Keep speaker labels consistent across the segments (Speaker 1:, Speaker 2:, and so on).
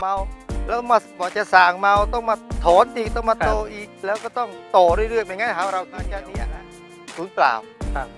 Speaker 1: เมา แล้วมาบอกจะสั่งเมาต้องมาถอนอีกต้องมา
Speaker 2: ครับ
Speaker 1: โตอีก แล้วก็ต้องโตเรื่อยๆไม่งั้นหาเราทำแค่นี้อะศูนย์เปล่า
Speaker 2: ครับ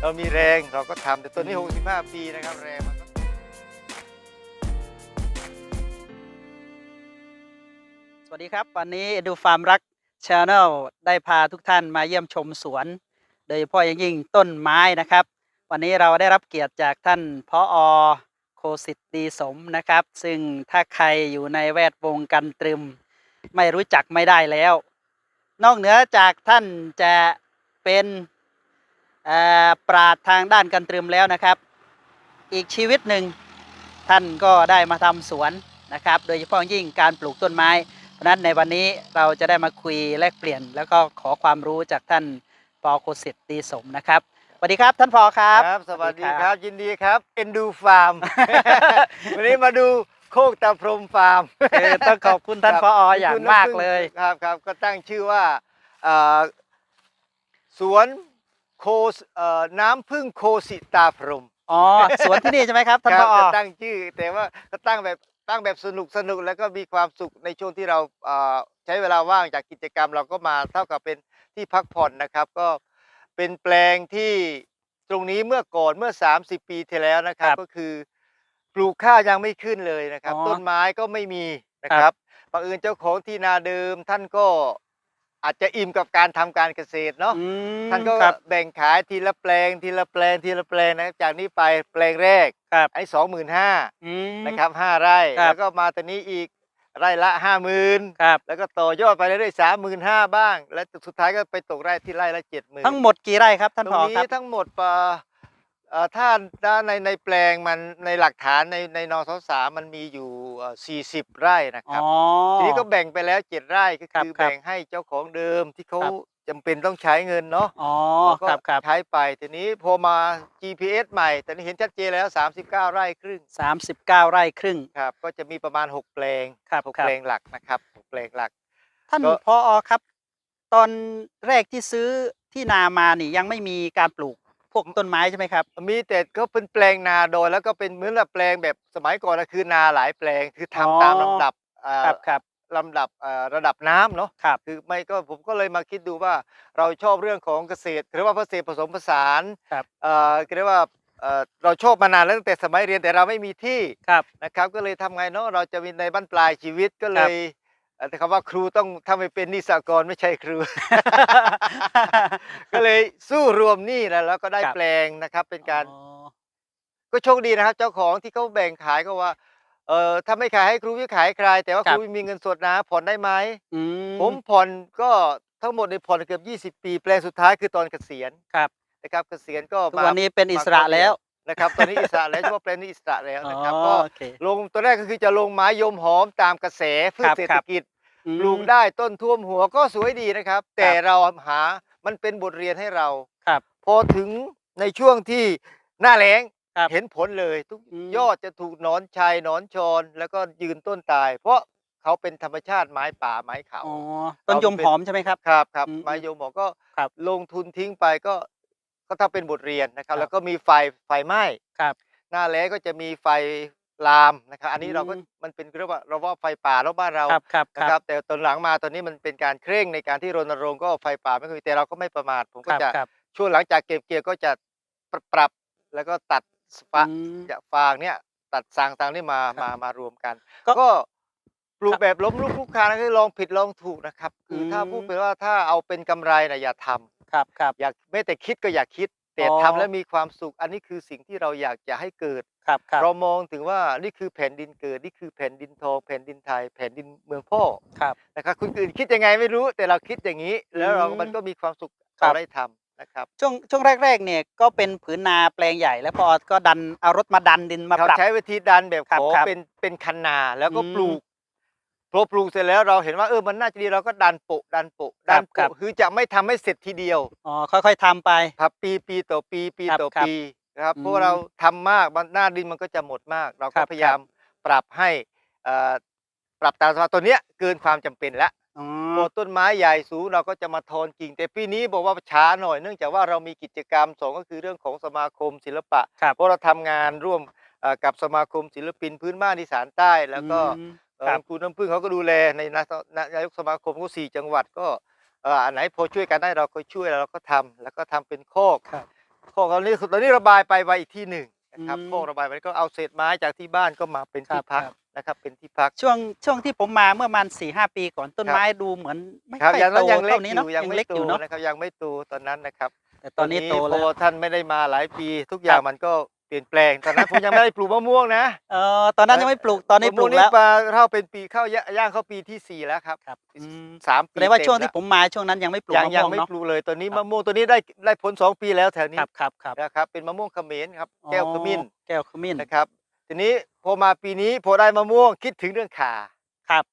Speaker 1: เรามีแรงเราก็ทำแต่ตัวนี้ 65 ปีนะครับแรงมันก็
Speaker 2: สวัสดีครับ วันนี้ดูฟาร์มรักชาแนลได้พาทุกท่านมาเยี่ยมชมสวน โดยเฉพาะอย่างยิ่งต้นไม้นะครับ วันนี้เราได้รับเกียรติจากท่านพออโคสิตดีสมนะครับ ซึ่งถ้าใครอยู่ในแวดวงกันตรึม ไม่รู้จักไม่ได้แล้ว นอกเหนือจากท่านจะเป็นปราดทางด้านกันตรึมแล้วนะครับ อีกชีวิตหนึ่งท่านก็ได้มาทำสวนนะครับ โดยเฉพาะยิ่งการปลูกต้นไม้ เพราะนั้นในวันนี้เราจะได้มาคุยแลกเปลี่ยน แล้วก็ขอความรู้จากท่านปอโคสิตดีสมนะครับ วัสดีครับท่านพอครับ
Speaker 1: ครับ สวัสดีครับ ยินดีครับเอ็นดูฟาร์ม วันนี้มาดูโคกตาพรมฟาร์ม
Speaker 2: เออต้องขอบคุณท่าน
Speaker 1: ครับ
Speaker 2: พออย่าง
Speaker 1: คุณ
Speaker 2: มาก
Speaker 1: น้ำพึ่ง
Speaker 2: เลย
Speaker 1: ครับครับก็ตั้งชื่อว่าเอ่อสวนโคสเอ่อน้ำพึ่งโคสิตาพรหม
Speaker 2: อ๋อสวนที่นี่ใช่ไหมครับท่าน
Speaker 1: ค
Speaker 2: พ
Speaker 1: รับ
Speaker 2: อ
Speaker 1: จะตั้งชื่อ แต่ว่าก็ตั้งแบบตั้งแบบสนุกสนุกแล้วก็มีความสุขในช่วงที่เราเอ่อใช้เวลาว่างจากกิจกรรม เราก็มาเท่ากับเป็นที่พักผ่อนนะครับ ก็ เป็นแปลงที่ตรงนี้เมื่อก่อนเมื่อ 30 ปีที่แล้วนะครับ
Speaker 2: ครับ
Speaker 1: ก็คือปลูกข้าวยังไม่ขึ้นเลยนะครับ
Speaker 2: อ๋อ
Speaker 1: ต้นไม้ก็ไม่มีนะค
Speaker 2: ครั
Speaker 1: รับ บบังเอิญเจ้าของที่นาเดิม ท่านก็อาจจะอิ่มกับการทำการเกษตรเนาะ
Speaker 2: อืม
Speaker 1: ท่านก็
Speaker 2: ครับ
Speaker 1: แบ่งขายทีละแปลงทีละแปลงทีละแปลงนะครับจากนี้ไปแปลงแรก
Speaker 2: ครับ
Speaker 1: ไอ้สองหมื่นห้า
Speaker 2: อืม
Speaker 1: นะครับห้าไร่
Speaker 2: ครับ
Speaker 1: แล้วก็มาตอนนี้อีก ไร่ละห้าหมื่น
Speaker 2: ครับ
Speaker 1: แล้วก็ต่อยอดไปเรื่อยๆสามหมื่นห้าบ้าง และสุดท้ายก็ไปตกไร่ที่ไร่ละเจ็ดหมื่น
Speaker 2: ทั้งหมดกี่ไร่ครับท่าน
Speaker 1: ตร
Speaker 2: พ
Speaker 1: ง
Speaker 2: อ
Speaker 1: นี้
Speaker 2: ครับ
Speaker 1: ทั้งหมดปะเอ่อถ้าถ้าในในแปลงมันในหลักฐานในในนสสามมันมีอยู่สี่สิบไร่นะค
Speaker 2: อ๋
Speaker 1: รับ
Speaker 2: อ
Speaker 1: ทีนี้ก็แบ่งไปแล้วเจ็ดไร่ก็
Speaker 2: ครับ
Speaker 1: คือ
Speaker 2: ครับ
Speaker 1: แบ่งให้เจ้าของเดิมที่เขา
Speaker 2: ครับ
Speaker 1: จำเป็นต้องใช้เงินเนาะ
Speaker 2: อ๋อ
Speaker 1: เราก็
Speaker 2: ครับครับ
Speaker 1: ใช้ไปทีนี้พอมา GPS ใหม่ตอนนี้เห็นชัดเจนแล้ว 39 ไร่ครึ่ง
Speaker 2: สามสิบเก้าไร่ครึ่ง
Speaker 1: ครับ ก็จะมีประมาณ 6 แปลง
Speaker 2: ครับ
Speaker 1: หก
Speaker 2: ครับ
Speaker 1: แปลงหลักนะครับหกแปลงหลัก
Speaker 2: ท่าน
Speaker 1: ก็
Speaker 2: พอครับ ตอนแรกที่ซื้อที่นามานี่ยังไม่มีการปลูกพวกต้นไม้ใช่ไหมครับ
Speaker 1: มีแต่ก็เป็นแปลงนาโดยแล้วก็เป็นเหมือนกับแปลงแบบสมัยก่อนนะคือนาหลายแปลงคือทำ
Speaker 2: อ๋อ
Speaker 1: ตามลำดับอ่า
Speaker 2: ครับครับ
Speaker 1: ลำดับอ่าระดับน้ำเนาะ
Speaker 2: ครับ
Speaker 1: คือไม่ก็ผมก็เลยมาคิดดูว่าเราชอบเรื่องของเกษตรหรือว่าเกษตรผสมผสาน
Speaker 2: ครับ
Speaker 1: เอ่อเรียกว่าเอ่อเราชอบมานานแล้วตั้งแต่สมัยเรียนแต่เราไม่มีที่
Speaker 2: ครับ
Speaker 1: นะครับ ก็เลยทำไงเนาะเราจะมีในบ้านปลายชีวิตก็เลยเอ่อแต่คำว่าครูต้องถ้าไม่เป็นนิสากรไม่ใช่ครู ก็เลยสู้รวมหนี้แล้วแล้วก็ได้
Speaker 2: ครับ
Speaker 1: แปลงนะครับ เป็นการ
Speaker 2: อ๋อ
Speaker 1: ก็โชคดีนะครับ เจ้าของที่เขาแบ่งขายก็ว่า เออถ้าไม่ขายให้ครูไม่ขายให้ใคร แต่ว่าครูไม่มีเงินสดนะผ่อนได้ไหม
Speaker 2: อื
Speaker 1: ผมผ่อนก็ทั้งหมดในผ่อนเกือบ20 ปี แปลงสุดท้ายคือตอนเกษียณ
Speaker 2: ครับ
Speaker 1: นะครับเกษียณก็
Speaker 2: ทุก
Speaker 1: มา
Speaker 2: วันนี้เป็นอิสระแล้ว
Speaker 1: นะครับตอนนี้อิสระแล้วเฉพาะแปลงนี้อิสระแล้ว
Speaker 2: อ๋อ
Speaker 1: นะครับก็
Speaker 2: โอเค
Speaker 1: ลงตัวแรกก็คือจะลงไม้ยมหอมตามกระแสพืช
Speaker 2: ครับ
Speaker 1: เศรษ
Speaker 2: ครั
Speaker 1: ฐ
Speaker 2: บ
Speaker 1: กิจ
Speaker 2: อืม
Speaker 1: ปลูกได้ต้นท่วมหัวก็สวยดีนะครับ แต่เราหามันเป็นบทเรียนให้เรา
Speaker 2: ครับ
Speaker 1: พอถึงในช่วงที่หน้าแล้ง
Speaker 2: ครับ
Speaker 1: เห็นผลเลยทุก
Speaker 2: อืม
Speaker 1: ยอดจะถูกหนอนชัยหนอนชอนแล้วก็ยืนต้นตาย เพราะเขาเป็นธรรมชาติไม้ป่าไม้เขา
Speaker 2: อ๋อต้นยมหอมใช่ไหมครับ
Speaker 1: ครับครับ
Speaker 2: อืม
Speaker 1: ไม้ยมหอมก็
Speaker 2: ครับ
Speaker 1: ลงทุนทิ้งไปก็ก็ถ้าเป็นบทเรียนนะครับ
Speaker 2: ครับ
Speaker 1: แล้วก็มีไฟไฟไหม้
Speaker 2: ครับ
Speaker 1: หน้าแล้งก็จะมีไฟลามนะครับ อันนี้เราก็
Speaker 2: อืม
Speaker 1: มันเป็นเรียกว่าเราว่าไฟป่าแล้วบ้านเรา
Speaker 2: ครับครับค
Speaker 1: นะ
Speaker 2: รับ
Speaker 1: ครับแต่ตอนหลังมาตอนนี้มันเป็นการเคร่งในการที่รณรงค์ก็ไฟป่าไม่ค่อยมีแต่เราก็ไม่ประมาทผม
Speaker 2: ค
Speaker 1: ก็
Speaker 2: รับ
Speaker 1: จะ
Speaker 2: ครับ
Speaker 1: ช่วงหลังจากเก็บเกี่ยวก็จะปรับปรับแล้วก็ตัด ฟา
Speaker 2: อืม
Speaker 1: จะฟางเนี่ย ตัดสางต่างนี่มา
Speaker 2: ครับ
Speaker 1: มามารวมกัน
Speaker 2: ก็
Speaker 1: ก็ปลู
Speaker 2: ค
Speaker 1: ก
Speaker 2: รับ
Speaker 1: แบบล้มลุกคลุกคลานคือลองผิดลองถูกนะครับ คืออ
Speaker 2: ม
Speaker 1: ถ้าพูดไปว่าถ้าเอาเป็นกำไรนะอย่าทำ
Speaker 2: ครับครับ
Speaker 1: อยากไม่แต่คิดก็อย่าคิด แต่
Speaker 2: อ๋อ
Speaker 1: ทำแล้วมีความสุข อันนี้คือสิ่งที่เราอยากจะให้เกิด
Speaker 2: ครับครับ
Speaker 1: เรามองถึงว่านี่คือแผ่นดินเกิดนี่คือแผ่นดินทองแผ่นดินไทย แผ่นดินเมืองพ่อ
Speaker 2: ครับ
Speaker 1: นะครับคุณอื่นคิดยังไงไม่รู้แต่เราคิดอย่างนี้ แล้วเรา
Speaker 2: อืม
Speaker 1: มันก็มีความสุข
Speaker 2: ครั
Speaker 1: เรา
Speaker 2: บ
Speaker 1: ได้ทำ นะครับ
Speaker 2: ช่วงช่วงแรกๆเนี่ยก็เป็นผืนนาแปลงใหญ่ แล้วพอก็ดันเอารถมาดันดินมา
Speaker 1: เขา
Speaker 2: ปรับ
Speaker 1: ใช้วิธีดันแบบ
Speaker 2: ครับ
Speaker 1: ขอ
Speaker 2: ครับ
Speaker 1: เป็นเป็นคันนาแล้วก็
Speaker 2: อืม
Speaker 1: ปลูกพอปลูกเสร็จแล้วเราเห็นว่าเออมันน่าจะดีเราก็ดันโปะดันโปะดัน
Speaker 2: ครับ
Speaker 1: โปะคือจะไม่ทำให้เสร็จทีเดียว
Speaker 2: อ๋อค่อยๆทำไป
Speaker 1: ครับปีปีต่อปีปี
Speaker 2: ครับ
Speaker 1: ต่อ
Speaker 2: ครับ
Speaker 1: ปีนะครับ
Speaker 2: อืม
Speaker 1: เพราะว่าเราทำมากมันหน้าดินมันก็จะหมดมาก เรา
Speaker 2: ครั
Speaker 1: ก็
Speaker 2: บ
Speaker 1: พยายามปรับให้เอ่อปรับตามสภาพตัวเนี้ยเกินความจำเป็นแล้ว
Speaker 2: อ๋อ
Speaker 1: พอต้นไม้ใหญ่สูงเราก็จะมาทอนกิ่ง แต่ปีนี้บอกว่าช้าหน่อยเนื่องจากว่าเรามีกิจกรรมสองก็คือเรื่องของสมาคมศิลปะ
Speaker 2: ครับ
Speaker 1: เพราะเราทำงานร่วมเอ่อกับสมาคมศิลปินพื้นบ้านอีสานใต้แล้วก็
Speaker 2: อืม
Speaker 1: เอ่อ
Speaker 2: ครับ
Speaker 1: ครูน้ำพึ่งเขาก็ดูแลในนานายกสมาคมก็สี่จังหวัดก็เอ่ออันไหนพอช่วยกันได้เราก็ช่วยแล้วเราก็ทำแล้วก็ทำเป็นโคก
Speaker 2: ครับ
Speaker 1: โคกตอนนี้ตอนนี้ระบายไปไว้อีกที่หนึ่งนะครับ
Speaker 2: อืม
Speaker 1: โคกระบายไปก็เอาเศษไม้จากที่บ้านก็มาเป็น
Speaker 2: ครั
Speaker 1: ที่
Speaker 2: บ
Speaker 1: พัก
Speaker 2: ครับ
Speaker 1: นะครับเป็นที่พัก
Speaker 2: ช่วงช่วงที่ผมมาเมื่อประมาณสี่ห้าปีก่อนต้น
Speaker 1: ครับ
Speaker 2: ไม้ดูเหมือนไม่
Speaker 1: ครับ
Speaker 2: ค่อย
Speaker 1: อย่าง
Speaker 2: โต
Speaker 1: นั้นยังเล็ก
Speaker 2: เท่านี้
Speaker 1: อ
Speaker 2: เนาะ
Speaker 1: ยู่ยัง
Speaker 2: ยัง
Speaker 1: ไม่
Speaker 2: เล็ก
Speaker 1: โต
Speaker 2: อยู่เนาะ
Speaker 1: นะครับยังไม่โตตอนนั้นนะครับ
Speaker 2: แต่ตอนนี้โต
Speaker 1: พ
Speaker 2: แล้ว
Speaker 1: อท่านไม่ได้มาหลายปี ทุกอย่างมันก็เปลี่ยนแปลงตอนนั้นผมยังไม่ได้ปลูกมะม่วงนะ
Speaker 2: เออตอนนั้นยังไม่ปลูกตอนนี้ปลูก
Speaker 1: มะม่ง
Speaker 2: แล้ว
Speaker 1: มาเข้าเป็นปีเข้าย่างเข้าปีที่สี่แล้วครับ
Speaker 2: ครับอืม
Speaker 1: สามปี
Speaker 2: แสดงว่า
Speaker 1: เต็ม
Speaker 2: ช่วงที่
Speaker 1: แล้
Speaker 2: ผมมาช่วงนั้นยังไม่ปลูก
Speaker 1: ยัง
Speaker 2: มะ
Speaker 1: ยัง
Speaker 2: ม่วง
Speaker 1: ไม่
Speaker 2: เนาะ
Speaker 1: ปลูกเลยตอนนี้
Speaker 2: ครับ
Speaker 1: มะม่วงตัวนี้ได้ได้ผลสองปีแล้วแถวนี้
Speaker 2: ครับครับครับ
Speaker 1: นะครับเป็นมะม่วงเขมรครับแก้วขมิ้น
Speaker 2: อ๋อแก้วขมิ้น
Speaker 1: นะครับ ทีนี้พอมาปีนี้พอได้มะม่วงคิดถึงเรื่องขา
Speaker 2: ครับ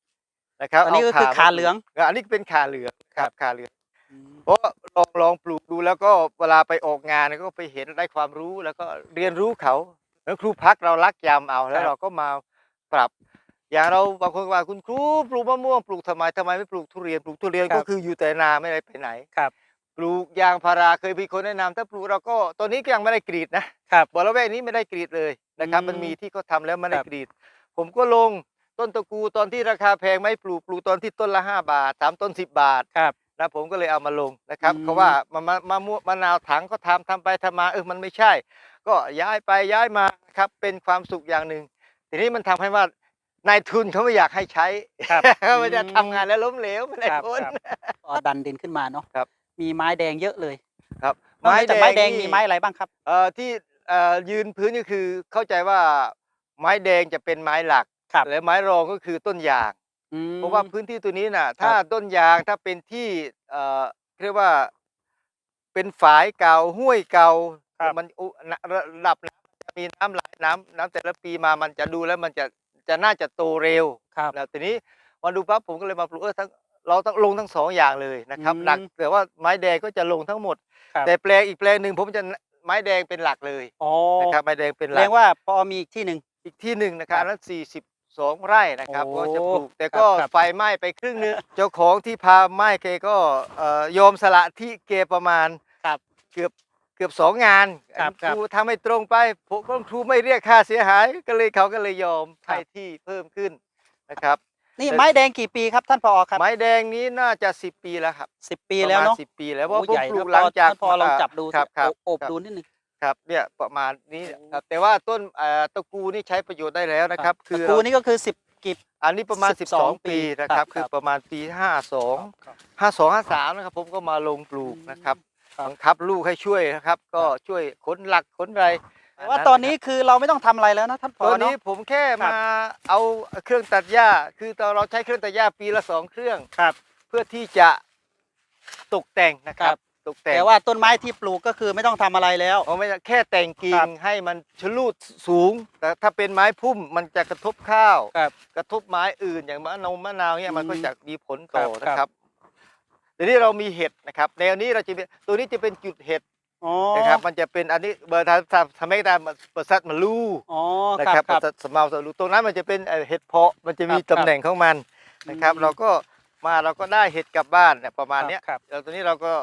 Speaker 1: นะครับ
Speaker 2: อันนี้ก็คือ
Speaker 1: ม
Speaker 2: ขาเหลือง
Speaker 1: ปกอันนี้เป็นขาเหลืองครับขาเหลือง
Speaker 2: อืม
Speaker 1: เพราะลองลองปลูกดูแล้วก็เวลาไปออกงานก็ไปเห็นได้ความรู้แล้วก็เรียนรู้เขาแล้วครูพักเรารักยำเอาแล้วเราก็มาปรับ อย่างเราบางคนว่าคุณครูปลูกมะม่วงปลูกทำไมทำไมไม่ปลูกทุเรียนปลูกทุเรียนก็คืออยู่แต่นาไม่ได้ไปไหน
Speaker 2: ครับ
Speaker 1: ปลูกยางพาราเคยมีคนแนะนำถ้าปลูกเราก็ตอนนี้ก็ยังไม่ได้กรีดนะครับบอกแล้วแวกนี้ไม่ได้กรีดเลยนะครับ
Speaker 2: อืม
Speaker 1: มันมีที่เขาทำแล้วไม่ได้
Speaker 2: ครับ
Speaker 1: กรีด ผมก็ลงต้นตะกูตอนที่ราคาแพงไม่ปลูกปลูกตอนที่ต้นละห้าบาทสามต้นสิบบาท
Speaker 2: ครับ
Speaker 1: นะผมก็เลยเอามาลงนะครับ
Speaker 2: อืม
Speaker 1: เขาว่ามามามะม่วงมะนาวถังก็ทำทำไปทำมาเออมันไม่ใช่ ก็ย้ายไปย้ายมาครับเป็นความสุขอย่างหนึ่งทีนี้มันทำให้ว่านายทุนเขาไม่อยากให้ใช้
Speaker 2: ครับ
Speaker 1: เขาไม่จะ
Speaker 2: อืม
Speaker 1: ทำงานแล้วล้มเหลวไม่ได้
Speaker 2: ครับ
Speaker 1: ผล
Speaker 2: ครับก็ดันดินขึ้นมาเนาะ
Speaker 1: ครับ
Speaker 2: มีไม้แดงเยอะเลย
Speaker 1: ครับ
Speaker 2: นอกจากไม้แดง
Speaker 1: นี่
Speaker 2: มีไม้อะไรบ้างครับ
Speaker 1: เอ่อที่เอ่อยืนพื้นก็คือเข้าใจว่าไม้แดงจะเป็นไม้หลัก
Speaker 2: ครับ
Speaker 1: และไม้รองก็คือต้นยาง
Speaker 2: อืม
Speaker 1: เพราะว่าพื้นที่ตัวนี้น่ะ ถ้าต้นยางถ้าเป็นที่เอ่อเรียกว่าเป็นฝายเก่าห้วยเก่า
Speaker 2: ครับ
Speaker 1: มันอุระระดับน้ำจะมีน้ำไหลน้ำน้ำแต่ละปีมามันจะดูแล้วมันจะจะน่าจะโตเร็ว
Speaker 2: ครับ
Speaker 1: แล้วทีนี้มาดูปั๊บผมก็เลยมาปลูกเออทั้ง เราต้องลงทั้งสองอย่างเลยนะครับ
Speaker 2: อืม
Speaker 1: หลักแต่ว่าไม้แดงก็จะลงทั้งหมด
Speaker 2: ครับ
Speaker 1: แต่แปลงอีกแปลงหนึ่งผมจะไม้แดงเป็นหลักเลย
Speaker 2: อ๋อ
Speaker 1: นะครับไม้แดงเป็นห
Speaker 2: แส
Speaker 1: ลั
Speaker 2: ด
Speaker 1: ก
Speaker 2: งว่าพอมีอีกที่หนึ่ง
Speaker 1: อีกที่หนึ่งนะครั
Speaker 2: ครับ
Speaker 1: บอันนั้น42 ไร่นะครับ
Speaker 2: โอ้
Speaker 1: ก็จะปลูกแต่
Speaker 2: ครับ
Speaker 1: ก็
Speaker 2: ครับ
Speaker 1: ไฟไหม้ไปครึ่งนึงเจ้าของที่พาไหม้แกก็เอ่อยอมสละที่เกประมาณ
Speaker 2: ครับ
Speaker 1: เกือบเกือบสองงาน
Speaker 2: ครับ
Speaker 1: ครูทำให้ตรงไปผมก็ครูไม่เรียกค่าเสียหายก็เลยเขาก็เลยยอมให้ที่เพิ่มขึ้นนะครับ
Speaker 2: นี่
Speaker 1: แต่
Speaker 2: ไม้แดงกี่ปีครับท่านพอครับ
Speaker 1: ไม้แดงนี้น่าจะ 10 ปีแล้วครับ
Speaker 2: สิบปีแล้ว
Speaker 1: ประมณ
Speaker 2: เนาะ
Speaker 1: สิบปีแล้วเพราะ
Speaker 2: โอ้
Speaker 1: ผม
Speaker 2: ใหญ่
Speaker 1: ปลูก
Speaker 2: นะ
Speaker 1: หลังจาก
Speaker 2: ท่นพอลองจับดู
Speaker 1: ครับครับ
Speaker 2: โอบ
Speaker 1: ครับ
Speaker 2: ดูนิดนึง
Speaker 1: ครับเนี่ยประมาณนี้
Speaker 2: โอ้
Speaker 1: ครับแต่ว่าต้นเอ่อตะกูนี่ใช้ประโยชน์ได้แล้วนะครับ
Speaker 2: คื
Speaker 1: คืออ
Speaker 2: กู
Speaker 1: เรา
Speaker 2: นี่ก็คือสิบกิบ
Speaker 1: อันนี้ประมาณ
Speaker 2: 12
Speaker 1: 12ปีนะครับ
Speaker 2: ครับ
Speaker 1: คือประมาณปี 52 52 53นะครับ ผมก็มาลงปลูกนะครับ
Speaker 2: ครับ
Speaker 1: บังคับลูกให้ช่วยนะครับ ก็ช่วยขนหลักขนอะไร
Speaker 2: แต่ว่าตอนนี้คือเราไม่ต้องทำอะไรแล้วนะท่านพ
Speaker 1: ต
Speaker 2: อ
Speaker 1: อน
Speaker 2: เนาะ
Speaker 1: นี้ผมแค่
Speaker 2: ครับ
Speaker 1: มาเอาเครื่องตัดหญ้า คือตอนเราใช้เครื่องตัดหญ้าปีละสองเครื่อง
Speaker 2: ครับ
Speaker 1: เพื่อที่จะตกแต่งนะครั
Speaker 2: ครับบ
Speaker 1: ตกแต่ง
Speaker 2: แต่ว่าต้นไม้ที่ปลูกก็คือไม่ต้องทำอะไรแล้ว
Speaker 1: เอาไม่ใช่แค่แต่งกิ่
Speaker 2: ครั
Speaker 1: ง
Speaker 2: บ
Speaker 1: ให้มันชะลูดสูง แต่ถ้าเป็นไม้พุ่มมันจะกระทบข้าว
Speaker 2: ครับ
Speaker 1: กระทบไม้อื่นอย่างมะนาวมะนาวเนี่ยมันก็
Speaker 2: อืม
Speaker 1: จะมีผลต่อ
Speaker 2: ครับ
Speaker 1: นะครับเดี๋ยวนี้เรามีเห็ดนะครับ แนวนี้เราจะเป็นตัวนี้จะเป็นจุดเห็ด
Speaker 2: อ๋อ
Speaker 1: นะครับมันจะเป็นอันนี้เบอร์ทำทำทำให้ได้เปิดซัดมาลู
Speaker 2: อ๋อ
Speaker 1: นะ
Speaker 2: ค
Speaker 1: ค
Speaker 2: รั
Speaker 1: รั
Speaker 2: บบค
Speaker 1: เปิ
Speaker 2: รั
Speaker 1: ด
Speaker 2: บ
Speaker 1: ซัดสมาสลูตรงนั้นมันจะเป็นเอ่อเห็ดเพาะมันจะมี
Speaker 2: ครับ
Speaker 1: ตำแหน่งของมันนะครับ
Speaker 2: อืม
Speaker 1: เราก็มาเราก็ได้เห็ดกลับบ้านเนี่ยประมาณเนี้ย
Speaker 2: ครับ
Speaker 1: แล้วตัวนี้เราก็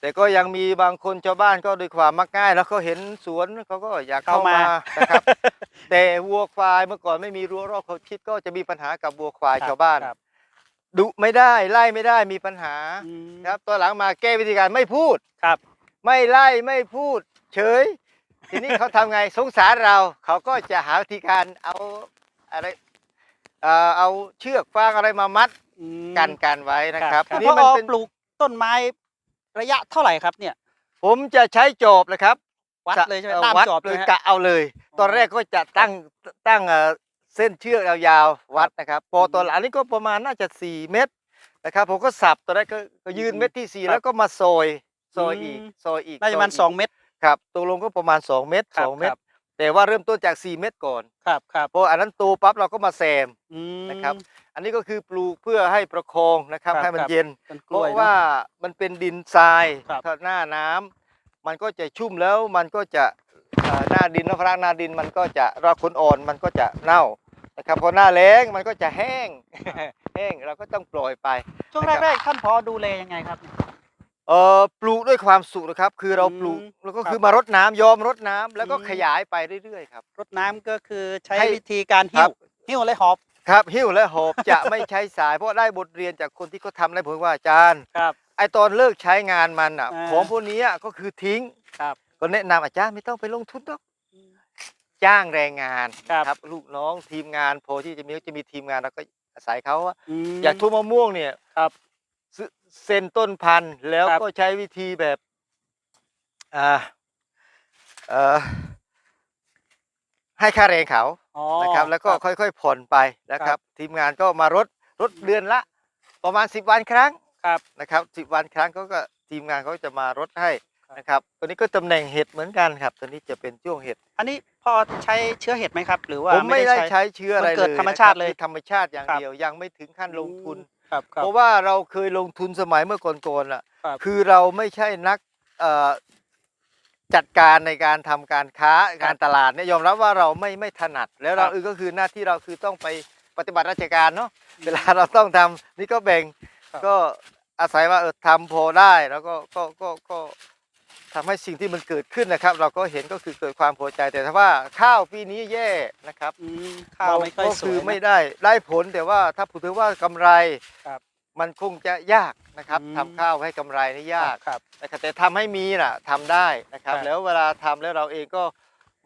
Speaker 1: แต่ก็ยังมีบางคนชาวบ้านก็ด้วยความมักง่าย แล้วเขาเห็นสวนเขาก็อยากเข้า
Speaker 2: เข้ามา
Speaker 1: มานะครับ แต่วัวควายเมื่อก่อนไม่มีรั้วรอบเขาชิดก็จะมีปัญหากับวัวควาย
Speaker 2: ครับ
Speaker 1: ชาวบ้าน
Speaker 2: ครับ
Speaker 1: ดุไม่ได้ไล่ไม่ได้มีปัญหา
Speaker 2: อืม
Speaker 1: ครับตอนหลังมาแก้วิธีการไม่พูด
Speaker 2: ครับ
Speaker 1: ไม่ไล่ไม่พูด เฉย ทีนี้เขาทำไงสงสารเรา เขาก็จะหาวิธีการเอาอะไรเอ่อเอาเชือกฟางอะไรมามัด
Speaker 2: อืม
Speaker 1: กันกันไว้นะครับ
Speaker 2: ท่าน
Speaker 1: ที
Speaker 2: พ
Speaker 1: นี้มัน
Speaker 2: อ
Speaker 1: เป็น
Speaker 2: ปลูกต้นไม้ระยะเท่าไหร่ครับเนี่ย
Speaker 1: ผมจะใช้จอบนะครับ
Speaker 2: วัดเลยใช่ไหม
Speaker 1: อ่อ
Speaker 2: ตาม
Speaker 1: วัด
Speaker 2: จอบ
Speaker 1: เล
Speaker 2: เลย
Speaker 1: ย
Speaker 2: ฮะ
Speaker 1: กะเอาเลย ตอนแรกก็จะตั้งตั้งเอ่อเส้นเชือกยาวๆวัดนะครับพอตอนหลังนี้ก็ประมาณน่าจะ 4 เมตรนะครับผมก็สับตอนแรกก็ก็ยืน
Speaker 2: อืม
Speaker 1: เม็ดที่ 4
Speaker 2: ครับ
Speaker 1: แล้วก็มาซอย ซอย
Speaker 2: อืม
Speaker 1: อีกซอยอีก
Speaker 2: น่าจะประมาณ
Speaker 1: ซย
Speaker 2: สองเมตร
Speaker 1: ครับตกลงก็ประมาณ2เมตร
Speaker 2: ครับ
Speaker 1: 2เมต
Speaker 2: ครั
Speaker 1: ร
Speaker 2: บ
Speaker 1: แต่ว่าเริ่มต้นจาก4เมตรก่อน
Speaker 2: ครับครับ
Speaker 1: พออันนั้นโตปั๊บเราก็มาแซม
Speaker 2: อืม
Speaker 1: นะครับ อันนี้ก็คือปลูกเพื่อให้ประคองนะครับ
Speaker 2: ครับ
Speaker 1: ให้มัน
Speaker 2: ครับ
Speaker 1: เย็น
Speaker 2: ต้นก
Speaker 1: เพ
Speaker 2: ล้วย
Speaker 1: ราะ
Speaker 2: เนอะ
Speaker 1: ว่ามันเป็นดินทราย
Speaker 2: ครับ
Speaker 1: ถ้าหน้าน้ำมันก็จะชุ่มแล้วมันก็จะเอ่อหน้าดินนอกรากหน้าดินมันก็จะรากคนอ่อนมันก็จะเน่านะครับพอหน้าแล้งมันก็จะแห้ง แห้งเราก็ต้องปล่อยไป
Speaker 2: ช่วง
Speaker 1: นะครับ
Speaker 2: แรกๆท่านพอดูแลยังไงครับเนี่ย
Speaker 1: เอ่อปลูกด้วยความสุขนะครับ คือเรา
Speaker 2: อืม
Speaker 1: ปลูกแล้วก็
Speaker 2: ครับ
Speaker 1: คือมารดน้ำยอมรดน้ำแล้วก็
Speaker 2: อืม
Speaker 1: ขยายไปเรื่อยๆครับ
Speaker 2: รดน้ำก็คือใช้
Speaker 1: ให้
Speaker 2: วิธีการ
Speaker 1: ครั
Speaker 2: หิ้ว
Speaker 1: บ
Speaker 2: หิ้วและหอบ
Speaker 1: ครับหิ้วและหอบจะไม่ใช้สาย เพราะได้บทเรียนจากคนที่เขาทำได้ผมว่าอาจารย์
Speaker 2: ครับ
Speaker 1: ไอตอนเลิกใช้งานมันอะ
Speaker 2: อ่า
Speaker 1: ของพวกนี้อะก็คือทิ้ง
Speaker 2: ครับ
Speaker 1: ก็แนะนำอาจารย์ไม่ต้องไปลงทุนหรอกจ้างแรงงาน
Speaker 2: ครับ
Speaker 1: ลูกน้องทีมงานพอที่จะมีจะมีทีมงานแล้วก็อาศัยเขาอะ
Speaker 2: ม
Speaker 1: อย่างทุ่งมะม่วงเนี่ย
Speaker 2: ครับ
Speaker 1: ซื้อ เซ็นต้นพันธุ์แล้ว
Speaker 2: ครับ
Speaker 1: ก็ใช้วิธีแบบอ่าเอ่อให้ค่าแรงเขา
Speaker 2: อ๋อ
Speaker 1: นะครับ แล้วก็
Speaker 2: ครับ
Speaker 1: ค่อยๆผ่อนไปนะค
Speaker 2: ครั
Speaker 1: รับ
Speaker 2: บ
Speaker 1: ทีมงานก็มารถรถเดือนละ ประมาณ 10 วันครั้ง
Speaker 2: ครับ
Speaker 1: นะครับสิบวันครั้งเขาก็ทีมงานเขาจะมารถให้
Speaker 2: ครับ
Speaker 1: นะครับตัวนี้ก็ตำแหน่งเห็ดเหมือนกันครับตัวนี้จะเป็นช่วงเห็ด
Speaker 2: อันนี้พอใช้เชื้อเห็ดไหมครับ หรือว่า
Speaker 1: ผมไม่ได้
Speaker 2: ใช้
Speaker 1: ใช้เชื้ออะไร
Speaker 2: มันเกิ
Speaker 1: เล
Speaker 2: ด
Speaker 1: ย
Speaker 2: ธรรมชาติ
Speaker 1: นะคบ
Speaker 2: เลย
Speaker 1: คือธรรมชาติอย่าง
Speaker 2: ครับ
Speaker 1: เดียวยังไม่ถึงขั้นลงทุน
Speaker 2: ครับครับ
Speaker 1: เพราะว่าเราเคยลงทุนสมัยเมื่อก่อนๆล่ะ
Speaker 2: ครับ
Speaker 1: คือเราไม่ใช่นักเอ่อจัดการในการทำการค้าการตลาดเนี่ยยอมรับว่าเราไม่ไม่ถนัด แล้วเรา
Speaker 2: ครับ
Speaker 1: เออก็คือหน้าที่เราคือต้องไปปฏิบัติราชการเนาะ เวลาเราต้องทำนี่ก็แบ่ง
Speaker 2: ครับ
Speaker 1: ก็อาศัยว่าเออทำพอได้แล้วก็ก็ก็ก็ ทำให้สิ่งที่มันเกิดขึ้นนะครับ เราก็เห็นก็คือเกิดความพอใจแต่ถ้าว่าข้าวปีนี้แย่นะครับ
Speaker 2: อืมข้าวไม่ค่อย
Speaker 1: ก็
Speaker 2: ส
Speaker 1: คื
Speaker 2: ว
Speaker 1: อยไม่
Speaker 2: นะ
Speaker 1: ได้ได้ผลแต่ว่าถ้าพูดถึงว่ากำไร
Speaker 2: ครับ
Speaker 1: มันคงจะยากนะครับ
Speaker 2: อืม
Speaker 1: ทำข้าวให้กำไรนี่ยาก
Speaker 2: ครับ
Speaker 1: นะครับแต่ทำให้มีน่ะทำได้นะครับ
Speaker 2: ครับ
Speaker 1: แล้วเวลาทำแล้วเราเองก็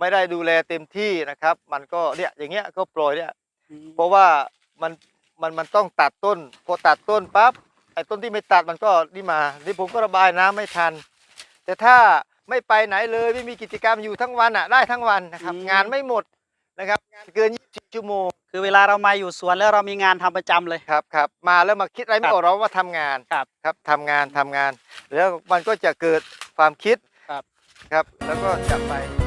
Speaker 1: ไม่ได้ดูแลเต็มที่นะครับ มันก็เนี่ยอย่างเงี้ยก็ปล่อยเนี่ย
Speaker 2: อืม
Speaker 1: เพราะว่ามันมันมันต้องตัดต้นพอตัดต้นปั๊บไอ้ต้นที่ไม่ตัดมันก็นี่มานี่ผมก็ระบายน้ำไม่ทัน แต่ถ้าไม่ไปไหนเลยไม่มีกิจกรรมอยู่ทั้งวันอะได้ทั้งวันนะครับงานไม่หมดนะครับงานเกิน20ชั่วโมง
Speaker 2: คือเวลาเรามาอยู่สวนแล้วเรามีงานทำประจำเลย
Speaker 1: ครับครับมาแล้วมาคิดอะไรไม่
Speaker 2: ครับ
Speaker 1: ออกเราว่าทำงาน
Speaker 2: ครับ
Speaker 1: ครับทำงานทำงาน แล้วมันก็จะเกิดความคิด
Speaker 2: ครับ
Speaker 1: ครับ แล้วก็จะไป